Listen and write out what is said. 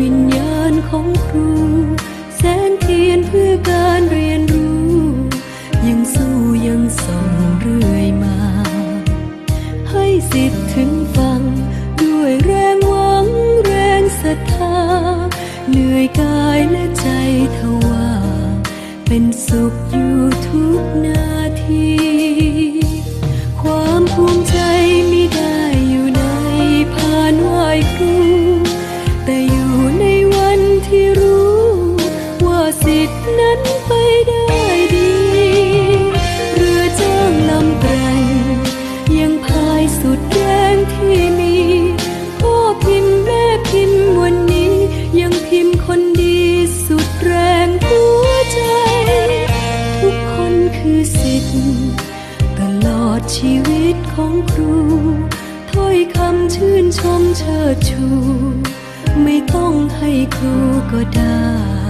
วิญญาณของครู แสงเทียนเพื่อการเรียนรู้ ยังสู้ยังส่งเรื่อยมา ให้สิทธิ์ถึงฟัง ด้วยแรงหวังแรงศรัทธา เหนื่อยกายและใจทว่า เป็นสุขอยู่ทุกนาที ว่าสิทธินั้นไปได้ดี เรือจ้างลำแกร่งยังพายสุดแรงที่มี พ่อพิมพ์แม่พิมพ์วันนี้ ยังพิมพ์คนดีสุดแรงหัวใจ ทุกคนคือสิทธิ์ตลอดชีวิตของครู ถ้อยคำชื่นชมเชิดชู ไม่ต้องให้ครูก็ได้